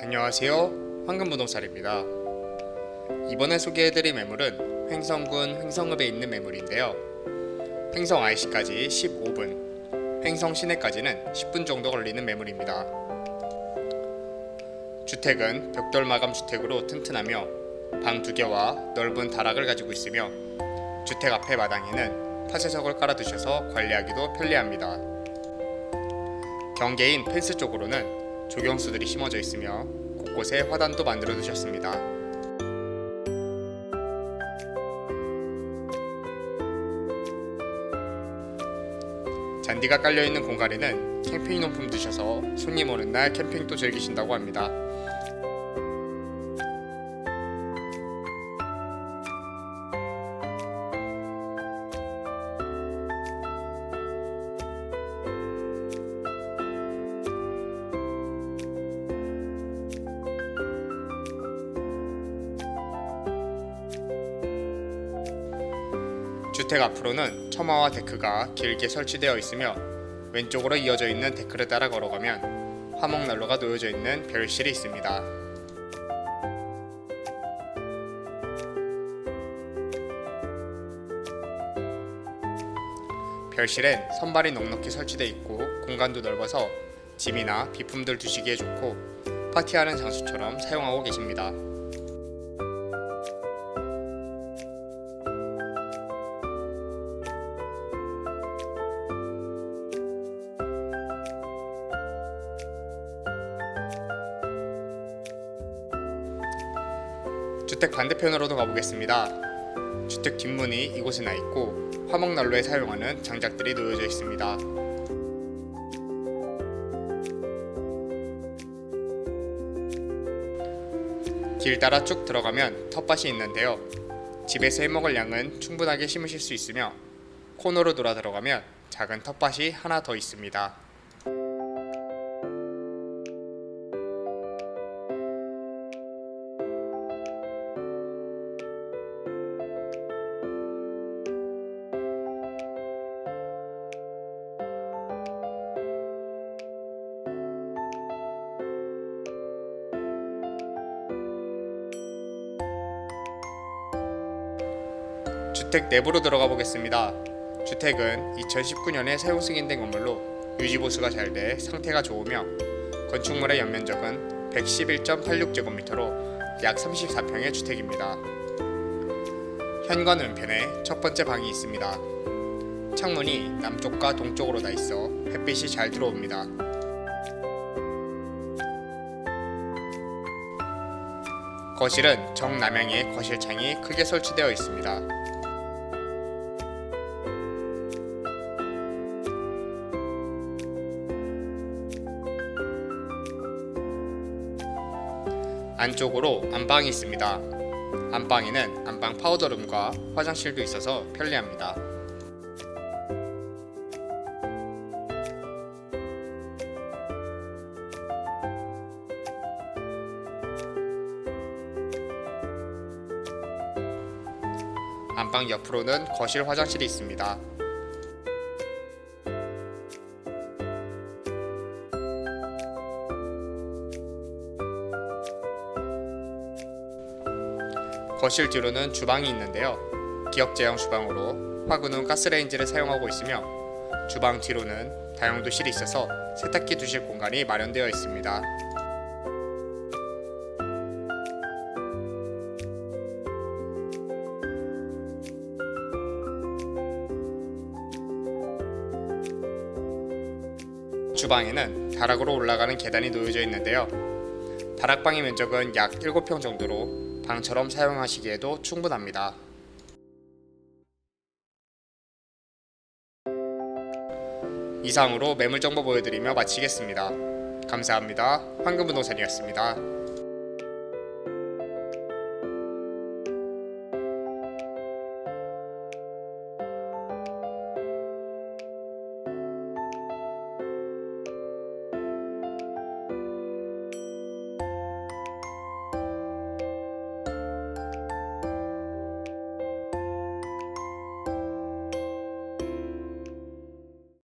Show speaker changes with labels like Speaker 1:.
Speaker 1: 안녕하세요. 황금부동산입니다. 이번에 소개해드릴 매물은 횡성군 횡성읍에 있는 매물인데요. 횡성 IC까지 15분, 횡성 시내까지는 10분 정도 걸리는 매물입니다. 주택은 벽돌 마감 주택으로 튼튼하며 방두 개와 넓은 다락을 가지고 있으며 주택 앞에 마당에는 파쇄석을 깔아두셔서 관리하기도 편리합니다. 경계인 펜스 쪽으로는 조경수들이 심어져 있으며 곳곳에 화단도 만들어 두셨습니다. 잔디가 깔려 있는 공간에는 캠핑 용품 두셔서 손님 오는 날 캠핑도 즐기신다고 합니다. 주택 앞으로는 처마와 데크가 길게 설치되어 있으며 왼쪽으로 이어져 있는 데크를 따라 걸어가면 화목난로가 놓여져 있는 별실이 있습니다. 별실엔 선발이 넉넉히 설치되어 있고 공간도 넓어서 짐이나 비품들 두시기에 좋고 파티하는 장소처럼 사용하고 계십니다. 주택 반대편으로도 가보겠습니다. 주택 뒷문이 이곳에 나 있고 화목난로에 사용하는 장작들이 놓여져 있습니다. 길 따라 쭉 들어가면 텃밭이 있는데요. 집에서 해먹을 양은 충분하게 심으실 수 있으며 코너로 돌아 들어가면 작은 텃밭이 하나 더 있습니다. 주택 내부로 들어가 보겠습니다. 주택은 2019년에 사용 승인된 건물로 유지 보수가 잘 돼 상태가 좋으며 건축물의 연면적은 111.86제곱미터로 약 34평의 주택입니다. 현관 왼편에 첫 번째 방이 있습니다. 창문이 남쪽과 동쪽으로 다 있어 햇빛이 잘 들어옵니다. 거실은 정남향의 거실창이 크게 설치되어 있습니다. 안쪽으로 안방이 있습니다. 안방에는 안방 파우더룸과 화장실도 있어서 편리합니다. 안방 옆으로는 거실 화장실이 있습니다. 거실 뒤로는 주방이 있는데요. 기역 제형 주방으로 화구는 가스레인지를 사용하고 있으며 주방 뒤로는 다용도실이 있어서 세탁기 두실 공간이 마련되어 있습니다. 주방에는 다락으로 올라가는 계단이 놓여져 있는데요. 다락방의 면적은 약 7평 정도로 방처럼 사용하시기에도 충분합니다. 이상으로 매물 정보 보여드리며 마치겠습니다. 감사합니다. 황금부동산이었습니다.